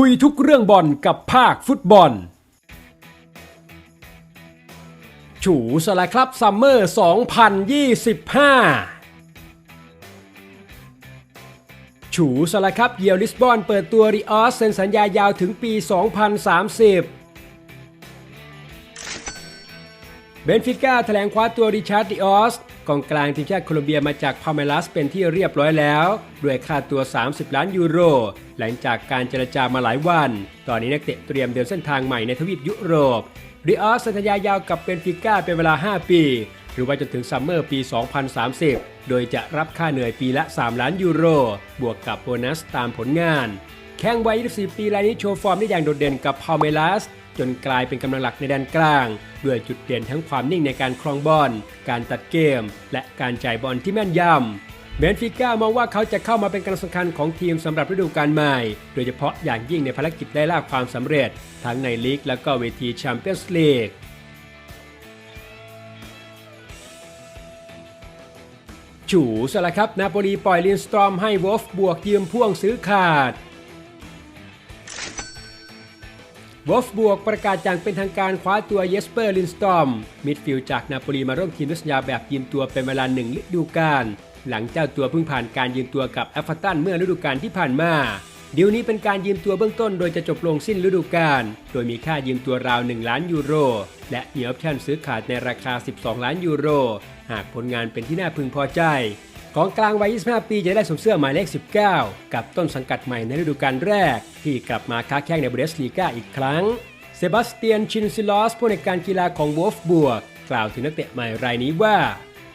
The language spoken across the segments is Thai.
คุยทุกเรื่องบอลกับภาคฟุตบอล ฉูสลายครับซัมเมอร์ 2025 ฉูสลายครับเยียวลิสบอนเปิดตัวริออสเซ็นสัญญายาวถึงปี 2030 เบนฟิก้าแถลงคว้าตัวริชาร์ดดิออส กองกลางทีมชาติโคลอมเบียมาจากพาเมลัสเป็นที่เรียบร้อยแล้วด้วยค่าตัว 30 ล้านยูโร หลังจากการเจรจามาหลายวัน ตอนนี้นักเตะเตรียมเดินเส้นทางใหม่ในทวีปยุโรปริออสสัญญายาวกับเบนฟิก้าเป็นเวลา 5 ปี หรือว่าจนถึงซัมเมอร์ปี 2030 โดยจะรับค่าเหนื่อยปีละ 3 ล้านยูโร บวกกับโบนัสตามผลงาน แข้งวัย 24 ปีรายนี้โชว์ฟอร์มได้อย่างโดดเด่นกับพาเมลัส จนกลายเป็นกำลังหลักในแดนกลาง ด้วยจุดเด่นทั้งความนิ่งในการครองบอล การตัดเกม และการจ่ายบอลที่แม่นยำเบนฟิก้ามองว่าเขาจะเข้ามาเป็นกำลังสำคัญของทีมสำหรับฤดูกาลใหม่ โดยเฉพาะอย่างยิ่งในภารกิจได้ล่าความสำเร็จ ทั้งในลีกและก็เวทีแชมเปี้ยนส์ลีกฉูสละครับ นาโปลีปล่อยลินสตรอมให้วอฟบวกยืมพ่วงซื้อขาด วอฟบวกประกาศอย่างเป็นทางการคว้าตัวเยสเปอร์ลินสตอมมิดฟิลด์จากนาโปลีมาร่วมทีมด้วยสัญญาแบบยืมตัวเป็นเวลาหนึ่งฤดูกาลหลังเจ้าตัวเพิ่งผ่านการยืมตัวกับแอฟเวอร์ตันเมื่อฤดูกาลที่ผ่านมาดีลนี้เป็นการยืมตัวเบื้องต้นโดยจะจบลงสิ้นฤดูกาล โดยมีค่ายืมตัวราว 1 ล้านยูโร และมีออปชั่นซื้อขาดในราคา 12 ล้านยูโร หากผลงานเป็นที่น่าพึงพอใจ กองกลางวัย 25 ปีจะได้สวมเสื้อหมายเลข 19 กับต้นสังกัดใหม่ในฤดูกาลแรก ที่กลับมาค้าแข่งในบูเดสลีกาอีกครั้ง เซบาสเตียนชินซิลอสผู้ในการกีฬาของวอฟบวก กล่าวถึงนักเตะใหม่รายนี้ว่า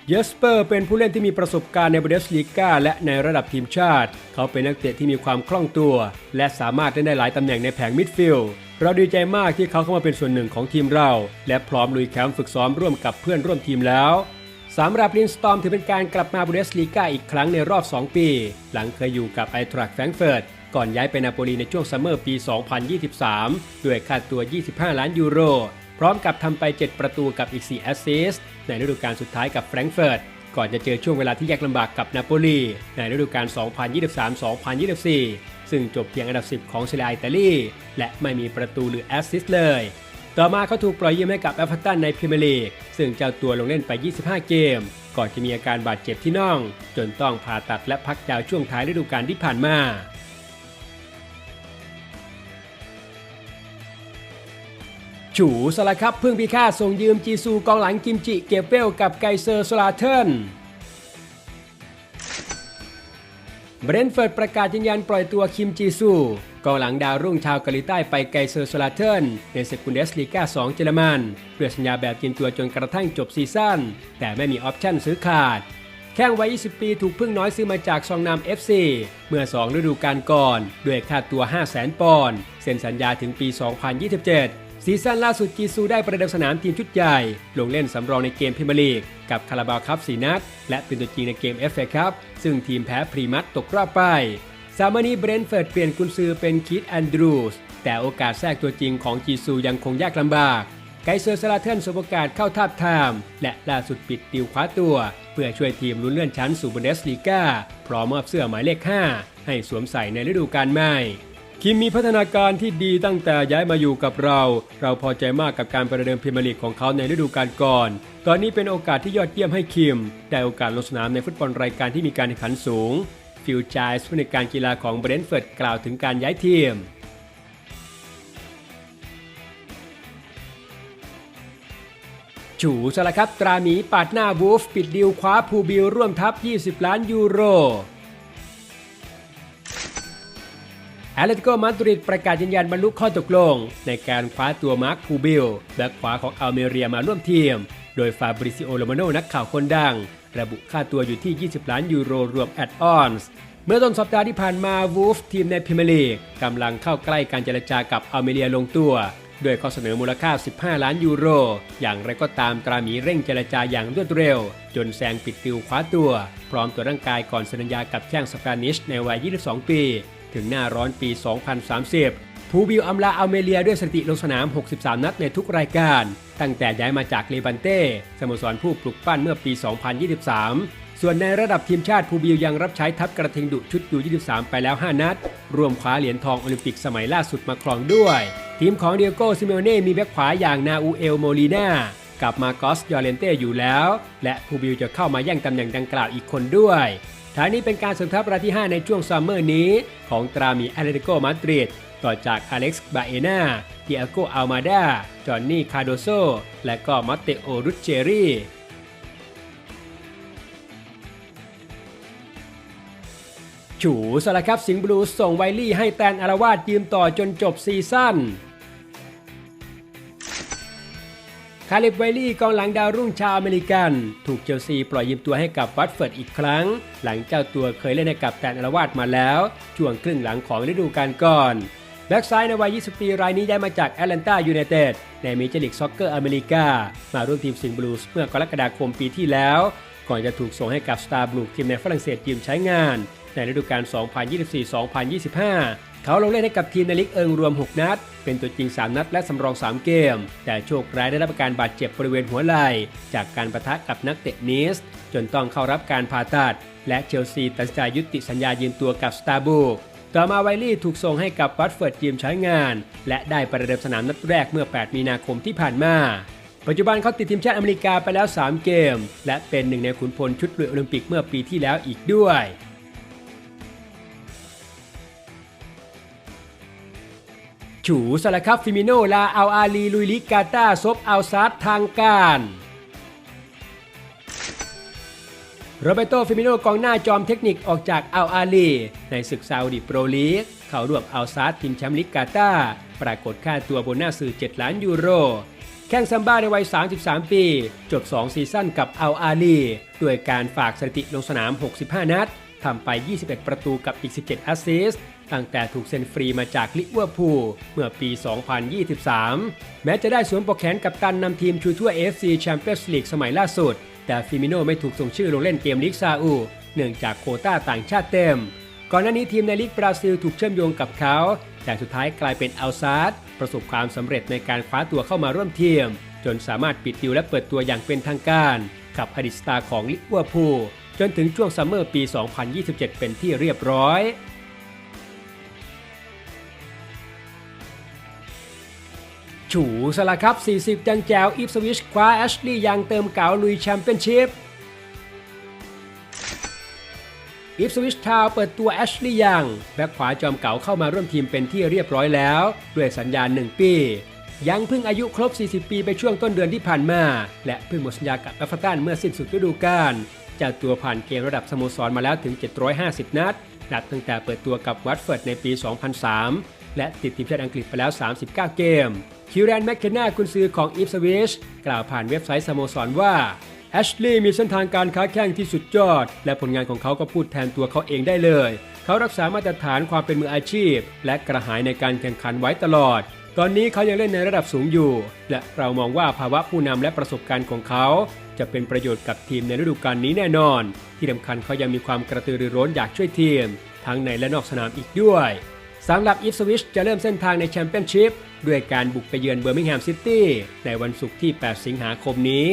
เยสเปอร์เป็นผู้เล่นที่มีประสบการณ์ในบูเดสลีกาและในระดับทีมชาติ เขาเป็นนักเตะที่มีความคล่องตัว และสามารถเล่นได้หลายตำแหน่งในแผงมิดฟิลด์เราดีใจมากที่เขาเข้ามาเป็นส่วนหนึ่งของทีมเรา และพร้อมลุยแคมป์ฝึกซ้อมร่วมกับเพื่อนร่วมทีมแล้ว สำหรับลินสตอมถือเป็นการกลับมาบูเดสลีกาอีกครั้งในรอบ 2 ปี หลังเคยอยู่กับไอทรักแฟรงเฟิร์ตก่อนย้ายไปนาโปลีในช่วงซัมเมอร์ปี 2023 ด้วยค่าตัว 25 ล้านยูโร พร้อมกับทำไป 7 ประตูกับอีก 4 แอสซิสต์ในฤดูกาลสุดท้ายกับแฟรงเฟิร์ตก่อนจะเจอช่วงเวลาที่ยากลำบากกับนาโปลีในฤดูกาล 2023-2024 ซึ่งจบเพียงอันดับ 10 ของเซเรียอิตาลีและไม่มีประตูหรือแอสซิสต์เลย ต่อมาเขาถูกปล่อยยืมให้กับแอฟตันในพรีเมียร์ลีก ซึ่งเจ้าตัวลงเล่นไป 25 เกม ก่อนจะมีอาการบาดเจ็บที่น่อง จนต้องผ่าตัดและพักยาวช่วงท้ายฤดูกาลที่ผ่านมาฉูสละครับเพิ่งพิฆาตส่งยืมจีซูกองหลังกิมจิเก็บเวลกับไกเซอร์สลาเทนเบรนเฟิร์ดประกาศยืนยันปล่อยตัวคิมจีซู กองหลังดาวรุ่งชาวเกาหลีใต้ไปไกลเซอร์สลาเทินในสกุนเดสลีกา2 เยอรมันด้วยสัญญาแบบยืมตัวจนกระทั่งจบซีซั่นแต่ไม่มีออปชั่นซื้อขาด แข้งวัย 20 ปีถูกพึ่งน้อยซื้อมาจากซองนาม FC เมื่อ 2 ฤดูกาลก่อนด้วยค่าตัว 500,000 ปอนด์เซ็นสัญญาถึงปี 2027ซีซั่นล่าสุดจีซูได้ประเดิมสนามทีมชุดใหญ่ ลงเล่นสำรองในเกมพรีเมียร์ลีก กับคาราบาวครับ4นัด และเป็นตัวจริงในเกม FA ครับซึ่งทีมแพ้พรีมัตตกรอบไป สามวันนี้เบรนท์เฟิร์ดเปลี่ยนกุนซือเป็นคิดแอนดรูสแต่โอกาสแทรกตัวจริงของจีซูยังคงยากลำบาก ไกเซอร์สลาเทนสบโอกาสเข้าทาบทาม และล่าสุดปิดติวคว้าตัว เพื่อช่วยทีมลุ้นเลื่อนชั้นสู่บุนเดสลีกาพร้อมมอบเสื้อหมายเลข 5 ให้สวมใส่ในฤดูกาลใหม่คิมมีพัฒนาการที่ดีตั้งแต่ย้ายมาอยู่กับเรา เราพอใจมากกับการประเดิมพรีเมียร์ลีกของเขาในฤดูกาลก่อน ตอนนี้เป็นโอกาสที่ยอดเยี่ยมให้คิมได้โอกาสลงสนามในฟุตบอลรายการที่มีการแข่งขันสูง ฟิลจายส์ผู้ในการกีฬาของเบรนท์เฟิร์ดกล่าวถึงการย้ายทีม จูสละครับตราหมีปาดหน้าวูฟ ปิดดีลคว้าภูบิลร่วมทัพ 20 ล้านยูโร แอตเลติโกมาดริดประกาศยืนยันบรรลุข้อตกลง ในการคว้าตัวมาร์คพูบิลแบ็คขวาของอัลเมเรียมาร่วมทีม โดยฟาบริซิโอโลมาโนนักข่าวคนดัง ระบุค่าตัวอยู่ที่ 20 ล้านยูโรรวมแอดออนส์เมื่อต้นสัปดาห์ที่ผ่านมาวูฟทีมในพรีเมียร์ลีกกำลังเข้าใกล้การเจรจากับอัลเมเรียลงตัวด้วยข้อเสนอมูลค่า 15 ล้านยูโร อย่างไรก็ตามตราหมีเร่งเจรจาอย่างรวดเร็ว จนแซงปิดติวคว้าตัว พร้อมตัวร่างกายก่อนสัญญากับแข้งสเปนิชในวัย 22 ปี ถึงหน้าร้อนปี 2030ผู้บิวอัมลาอัลเมเรียด้วยสถิติลงสนาม 63 นัดในทุกรายการ ตั้งแต่ย้ายมาจากเลบันเต้สโมสรผู้ปลุกปั้นเมื่อปี 2023สส่วนในระดับทีมชาติภูบิลยังรับใช้ทัพกระทิงดุชุดยู23 ไปแล้ว 5 นัด รวมคว้าเหรียญทองโอลิมปิกสมัยล่าสุดมาครองด้วย ทีมของเดียโก้ซิเมโอเน่มีแบ็คขวาอย่างนาอูเอลโมลีนา กับมาโกสยอเรนเต้อยู่แล้ว และภูบิลจะเข้ามาแย่งตำแหน่งดังกล่าวอีกคนด้วยฐานนี้เป็นการสริมทัพรายที่ 5 ในช่วงซัมเมอร์นี้ ของตรามีแอตเลติโกมาดริดต่อจากอเล็กซ์บาเอนาเดียโกอัลมาดา จอห์นนี่คาโดโซ และก็มัตเตโอรุเจรีฉูสละครับสิงห์บลูส่งไวลี่ให้แตนอารวาดยืมต่อจนจบซีซั่น คาลิบไวลี่กองหลังดาวรุ่งชาวอเมริกัน ถูกเชลซีปล่อยยืมตัวให้กับวัตเฟิร์ดอีกครั้ง หลังเจ้าตัวเคยเล่นให้กับแตนอารวาดมาแล้ว ช่วงครึ่งหลังของฤดูกาลก่อนแบ็กซ้ายในวัย 20 ปีรายนี้ย้ายมาจากแอตแลนตายูไนเต็ดในเมเจลีกซ็อกเกอร์อเมริกา มาร่วมทีมสิงห์บลูส์เมื่อกรกฎาคมปีที่แล้ว ก่อนจะถูกส่งให้กับสตาร์บลูทีมในฝรั่งเศสยืมใช้งาน ในฤดูกาล2024-2025 เขาลงเล่นให้กับทีมในลีกเอิงรวม 6 นัด เป็นตัวจริง 3 นัด และสำรอง 3 เกม แต่โชคร้ายได้รับการบาดเจ็บบริเวณหัวไหล่จากการประทะกับนักเตะนิสจนต้องเข้ารับการผ่าตัด และเชลซีตัดสินใจยุติสัญญายืมตัวกับสตาร์บุกต่อมาไวลี่ถูกส่งให้กับวัตเฟิร์ดยืมใช้งาน และได้ประเดิมสนามนัดแรกเมื่อ 8 มีนาคมที่ผ่านมา ปัจจุบันเขาติดทีมชาติอเมริกาไปแล้ว 3 เกม และเป็นหนึ่งในขุนพลชุดลุยโอลิมปิกเมื่อปีที่แล้วอีกด้วยูสละครับฟิมิโนลาอัลอาลีลุยลิกาตาซบอัลซาดทางการโรเบโตฟิมิโนกองหน้าจอมเทคนิคออกจากอัลอาลีในศึกซาอุดิโปรลีก เข้ารวมอัลซาดทีมแชมป์ลิกกาตาปรากฏค่าตัวบนหน้าสื่อ 7 ล้านยูโร แข้งซัมบ้าในวัย 33 ปี จบ 2 ซีซั่นกับอัลอาลีด้วยการฝากสถิติลงสนาม 65 นัด ทำไป 21 ประตูกับอีก 17 แอสซิสต์ ตั้งแต่ถูกเซ็นฟรีมาจากลิเวอร์พูลเมื่อปี 2023 แม้จะได้สวมปกแขนกับตันนำทีมชูทั่ว AFC Champions League สมัยล่าสุด แต่ฟิมิโนไม่ถูกส่งชื่อลงเล่นเกมลีกซาอุ เนื่องจากโคต้าต่างชาติเต็ม ก่อนหน้านี้ทีมในลีกบราซิลถูกเชื่อมโยงกับเขา แต่สุดท้ายกลายเป็นอัลซาดประสบความสำเร็จในการคว้าตัวเข้ามาร่วมทีม จนสามารถปิดดิวและเปิดตัวอย่างเป็นทางการ กับอดีตสตาของลิเวอร์พูล จนถึงช่วงซัมเมอร์ปี 2027 เป็นที่เรียบร้อย ฉูสละครับ 40 จังแจวอีฟสวิชคว้าแอชลีย์ยังเติมเก๋าลุยแชมเปี้ยนชิพอีฟสวิชทาวเปิดตัวแอชลีย์ยังแบ็คขวาจอมเก๋าเข้ามาร่วมทีมเป็นที่เรียบร้อยแล้ว ด้วยสัญญา 1 ปี ยังเพิ่งอายุครบ 40 ปีไปช่วงต้นเดือนที่ผ่านมา และเพิ่งหมดสัญญากับเอฟร์ตันเมื่อสิ้นสุดฤดูกาล เจ้าตัวผ่านเกมระดับสโมสรมาแล้วถึง 750 นัด นับตั้งแต่เปิดตัวกับวัตเฟิร์ดในปี 2003 และติดทีมชาติอังกฤษไปแล้ว 39 เกม คิวแรนแมคเคนนากุนซือของอีฟสวิชกล่าวผ่านเว็บไซต์สโมสรว่าแอชลีย์มีเส้นทางการค้าแข่งที่สุดยอด และผลงานของเขาก็พูดแทนตัวเขาเองได้เลย เขารักษามาตรฐานความเป็นมืออาชีพ และกระหายในการแข่งขันไว้ตลอด ตอนนี้เขายังเล่นในระดับสูงอยู่ และเรามองว่าภาวะผู้นำและประสบการณ์ของเขา จะเป็นประโยชน์กับทีมในฤดูกาลนี้แน่นอน ที่สำคัญเขายังมีความกระตือรือร้นอยากช่วยทีม ทั้งในและนอกสนามอีกด้วยสำหรับอีฟสวิชจะเริ่มเส้นทางในแชมเปี้ยนชิพด้วยการบุกไปเยือนเบอร์มิงแฮมซิตี้ในวันศุกร์ที่ 8 สิงหาคมนี้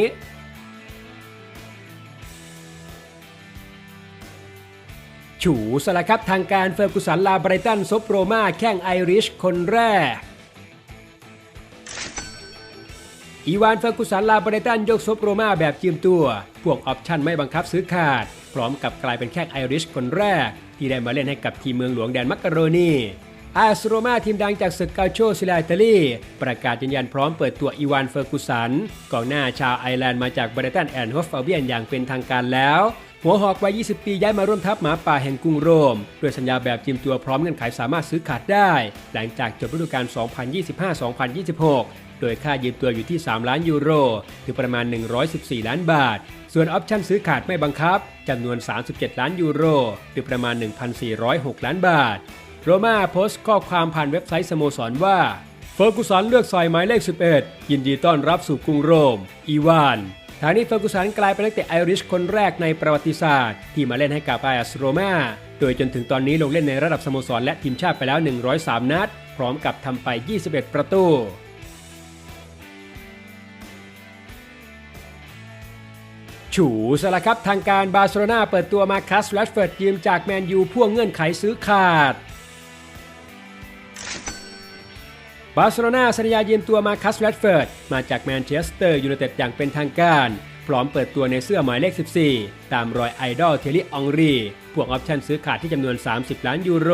ฉูสละครับทางการเฟอร์กุสันลาไบรตันซบโรมาแข้งไอริชคนแรก อีวานเฟอร์กุสันลาบรตันยกซบโรมาแบบยืมตัว พวกออปชั่นไม่บังคับซื้อขาด พร้อมกับกลายเป็นแข้งไอริชคนแรก ที่ได้มาเล่นให้กับทีมเมืองหลวงแดนมักกะโรนีอาสโรมาทีมดังจากศึกกาโชซิลาอิตาลี ประกาศยืนยันพร้อมเปิดตัวอีวานเฟอร์กุสันกองหน้าชาวไอร์แลนด์มาจากบรตันแอนด์ฮอฟอัลเบียนอย่างเป็นทางการแล้ว หัวหอกวัย 20 ปีย้ายมาร่วมทัพหมาป่าแห่งกรุงโรม ด้วยสัญญาแบบทีมตัวพร้อมเงื่อนไขสามารถซื้อขาดได้ หลังจากจบฤดูกาล 2025-2026 โดยค่ายืมตัวอยู่ที่ 3 ล้านยูโรหรือประมาณ 114 ล้านบาท ส่วนออปชั่นซื้อขาดไม่บังคับจำนวน 37 ล้านยูโรหรือประมาณ 1,406 ล้านบาท โรม่าโพสต์ข้อความผ่านเว็บไซต์สโมสรว่าเฟอร์กุสันเลือกใส่หมายเลข 11 ยินดีต้อนรับสู่กรุงโรม อีวานทางนี้เฟอร์กุสันกลายเป็นนักเตะไอริชคนแรกในประวัติศาสตร์ ที่มาเล่นให้กับไออาสโรมาโดยจนถึงตอนนี้ลงเล่นในระดับสโมสรและทีมชาติไปแล้ว 103 นัด พร้อมกับทำไป 21 ประตู ฉูสละครับทางการบาร์เซโลนาเปิดตัวมาคัสแรชเฟิร์ดยืมจากแมนยูพ่วงเงื่อนไขซื้อขาด บาร์เซโลนาสัญญายืมตัวมาคัสแรดเฟิร์ดมาจากแมนเชสเตอร์ยูไนเต็ดอย่างเป็นทางการ พร้อมเปิดตัวในเสื้อหมายเลข 14 ตามรอยไอดอลเทลิอองรีพวกออปชั่นซื้อขาดที่จำนวน 30 ล้านยูโร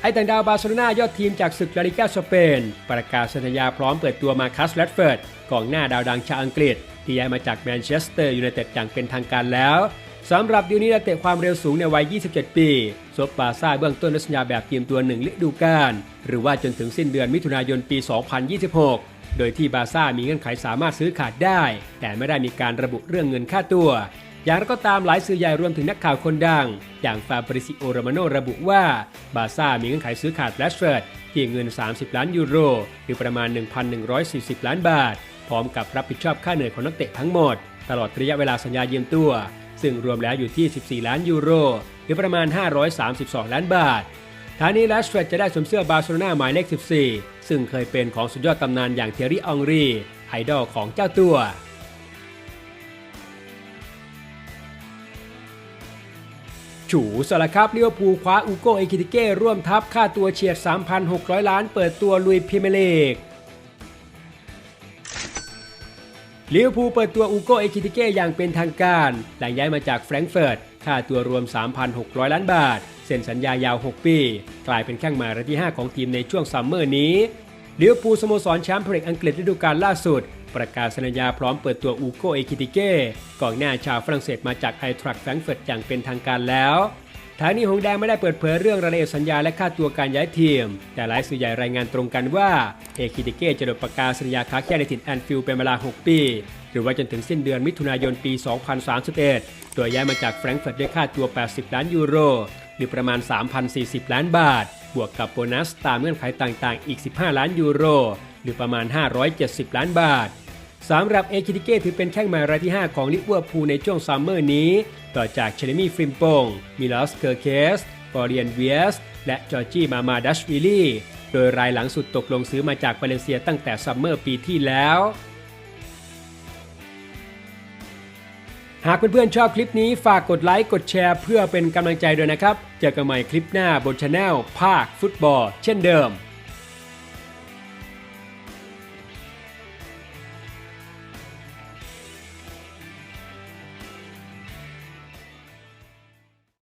ไอต่างดาวบาร์เซโลนายอดทีมจากศึกลาลิกาสเปน ประกาศสัญญาพร้อมเปิดตัวมาคัสแรดเฟิร์ดกองหน้าดาวดังชาวอังกฤษ ที่ย้ายมาจากแมนเชสเตอร์ยูไนเต็ดอย่างเป็นทางการแล้วสำหรับดิวนี้นักเตะความเร็วสูงในวัย 27 ปีซบบาซ่าเบื้องต้นด้วยสัญญาแบบทีมตัวหนึ่งฤดูกาลหรือว่าจนถึงสิ้นเดือนมิถุนายนปี 2026 โดยที่บาซ่ามีเงื่อนไขสามารถซื้อขาดได้ แต่ไม่ได้มีการระบุเรื่องเงินค่าตัว อย่างไรก็ตามหลายสื่อใหญ่รวมถึงนักข่าวคนดัง อย่างฟาบริซิโอโรมาโนระบุว่าบาซ่ามีเงื่อนไขซื้อขาดแลชเฟิร์ดที่เงิน 30 ล้านยูโรหรือประมาณ 1,140 ล้านบาท พร้อมกับรับผิดชอบค่าเหนื่อยของนักเตะทั้งหมด ตลอดระยะเวลาสัญญายืมตัว ซึ่งรวมแล้วอยู่ที่ 14 ล้านยูโร หรือประมาณ 532 ล้านบาททานี้แลชเฟิร์ดจะได้สวมเสื้อบาร์เซโลนาหมายเลข 14 ซึ่งเคยเป็นของสุดยอดตำนานอย่างเทยรี่อองรี ไอดอลของเจ้าตัวฉูสละครับเลี้ยวภูคว้าอูโกเอคิติเก้ร่วมทัพค่าตัวเฉียด 3,600 ล้านเปิดตัวลุยพรีเมียร์ลีก ลิเวอร์พูลเปิดตัวอูโกเอคิติเก้อย่างเป็นทางการ หลังย้ายมาจากแฟรงก์เฟิร์ต ค่าตัวรวม 3,600 ล้านบาท เซ็นสัญญายาว 6 ปี กลายเป็นแข้งหมายรายที่ 5 ของทีมในช่วงซัมเมอร์นี้ลิเวอร์พูลสโมสรแชมป์พรีเมียร์ลีกอังกฤษฤดูกาลล่าสุด ประกาศสัญญาพร้อมเปิดตัวอูโกเอคิติเก้กองหน้าชาวฝรั่งเศสมาจากไอทรัคแฟรงก์เฟิร์ตอย่างเป็นทางการแล้ว ทางนี้หงแดงไม่ได้เปิดเผยเรื่องรายละเอียดสัญญาและค่าตัวการย้ายทีม แต่หลายสื่อใหญ่รายงานตรงกันว่าเอคิติเก้จะโดประกาศสัญญาค้าแค่ในถิ่นแอนฟิลด์เป็นเวลา 6 ปี หรือว่าจนถึงสิ้นเดือนมิถุนายนปี 2031 โดยย้ายมาจากแฟรงก์เฟิร์ตด้วยค่าตัว 80 ล้านยูโร หรือประมาณ 3,040 ล้านบาท บวกกับโบนัสตามเงื่อนไขต่างๆ อีก 15 ล้านยูโร หรือประมาณ 570 ล้านบาท สำหรับเอคิติเก้ถือเป็นแข้งหมายรายที่ 5 ของลิเวอร์พูลในช่วงซัมเมอร์นี้ ต่อจากเชเลมี่ฟริมปงมิลอสเคอร์เคสฟอร์เรียนเวียส และจอร์จีมามาดัชวิลลี่โดยรายหลังสุดตกลงซื้อมาจากบาเลนเซียตั้งแต่ซัมเมอร์ปีที่แล้ว หากเพื่อนๆชอบคลิปนี้ฝากกดไลค์กดแชร์เพื่อเป็นกำลังใจด้วยนะครับ เจอกันใหม่คลิปหน้าบนช anel ภาคฟุตบอล เช่นเดิม